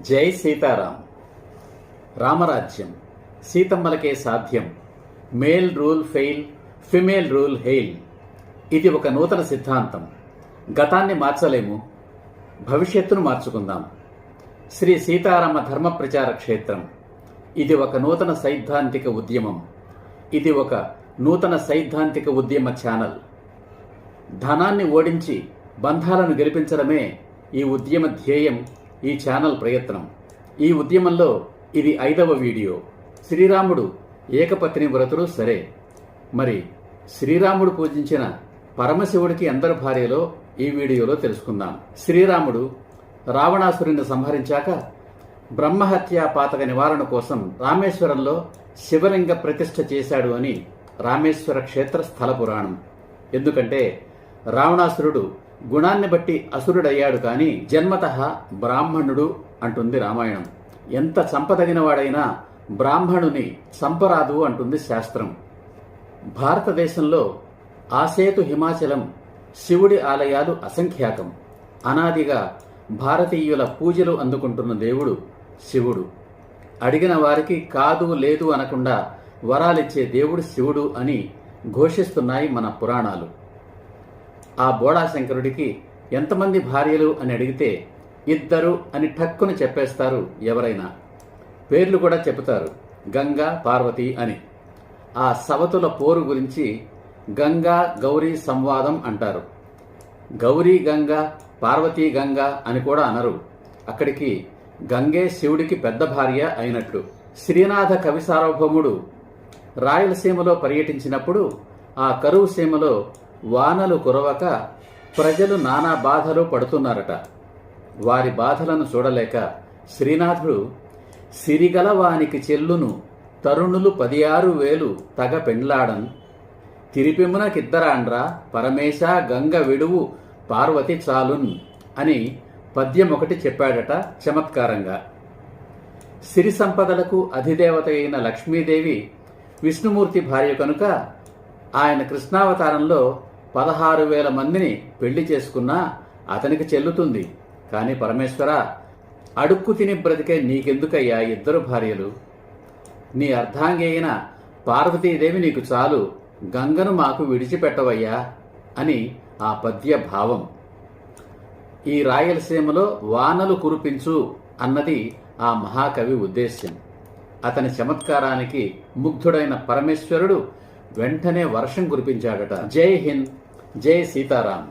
జై సీతారాం. రామరాజ్యం. సీతమ్మలకే సాధ్యం. Male rule fail female rule hail. ఇది ఒక నూతన సిద్ధాంతం. గతాన్ని మార్చలేము. భవిష్యత్తును మార్చుకుందాం. శ్రీ సీతారామ ధర్మ ప్రచార క్షేత్రం. ఇది ఒక నూతన సైద్ధాంతిక ఉద్యమం. ఇది ఒక నూతన సైద్ధాంతిక ఉద్యమ ఛానల్. ధనాన్ని ఓడించి బంధాలను గెలిపించడమే ఈ ఉద్యమ ధ్యేయం. ఈ ఛానల్ ప్రయత్నం. ఈ ఉద్యమంలో ఇది ఐదవ వీడియో. శ్రీరాముడు ఏకపత్ని వ్రతుడు సరే. మరి శ్రీరాముడు పూజించిన పరమశివుడికి అందరి భార్యలో ఈ వీడియోలో తెలుసుకుందాం. శ్రీరాముడు రావణాసురుని సంహరించాక బ్రహ్మహత్యా పాతక నివారణ కోసం రామేశ్వరంలో శివలింగ ప్రతిష్ఠ చేశాడు అని రామేశ్వర క్షేత్ర స్థల పురాణం. ఎందుకంటే రావణాసురుడు గుణాన్ని బట్టి అసురుడయ్యాడు కానీ జన్మత బ్రాహ్మణుడు అంటుంది రామాయణం. ఎంత చంపదగిన వాడైనా బ్రాహ్మణుని చంపరాదు అంటుంది శాస్త్రం. భారతదేశంలో ఆసేతు హిమాచలం శివుడి ఆలయాలు అసంఖ్యాకం. అనాదిగా భారతీయుల పూజలు అందుకుంటున్న దేవుడు శివుడు. అడిగిన వారికి కాదు లేదు అనకుండా వరాలిచ్చే దేవుడు శివుడు అని ఘోషిస్తున్నాయి మన పురాణాలు. ఆ బోడాశంకరుడికి ఎంతమంది భార్యలు అని అడిగితే ఇద్దరు అని ఠక్కుని చెప్పేస్తారు ఎవరైనా. పేర్లు కూడా చెబుతారు గంగా పార్వతి అని. ఆ సవతుల పోరు గురించి గంగా గౌరీ సంవాదం అంటారు. గౌరీ గంగా పార్వతీ గంగా అని కూడా అనరు. అక్కడికి గంగే శివుడికి పెద్ద భార్య అయినట్లు. శ్రీనాథ కవి సార్వభౌముడు రాయలసీమలో పర్యటించినప్పుడు ఆ కరువు సీమలో వానలు కురవక ప్రజలు నానా బాధలు పడుతున్నారట. వారి బాధలను చూడలేక శ్రీనాథుడు సిరిగల వానికి చెల్లును తరుణులు పదియారు వేలు తగ పెండ్లాడన్ తిరిపిమునకిద్దరాండ్రా పరమేశ గంగ విడువు పార్వతి చాలున్ అని పద్యం ఒకటి చెప్పాడట చమత్కారంగా. సిరి సంపదలకు అధిదేవత అయిన లక్ష్మీదేవి విష్ణుమూర్తి భార్య కనుక ఆయన కృష్ణావతారంలో పదహారు వేల మందిని పెళ్ళి చేసుకున్నా అతనికి చెల్లుతుంది. కానీ పరమేశ్వర అడుక్కు తిని బ్రతికే నీకెందుకయ్యా ఇద్దరు భార్యలు? నీ అర్ధాంగి అయిన పార్వతీదేవి నీకు చాలు గంగను మాకు విడిచిపెట్టవయ్యా అని ఆ పద్య భావం. ఈ రాయలసీమలో వానలు కురిపించు అన్నది ఆ మహాకవి ఉద్దేశ్యం. అతని చమత్కారానికి ముగ్ధుడైన పరమేశ్వరుడు వెంటనే వర్షం కురిపించాడట. జై హింద్. జై సీతారాం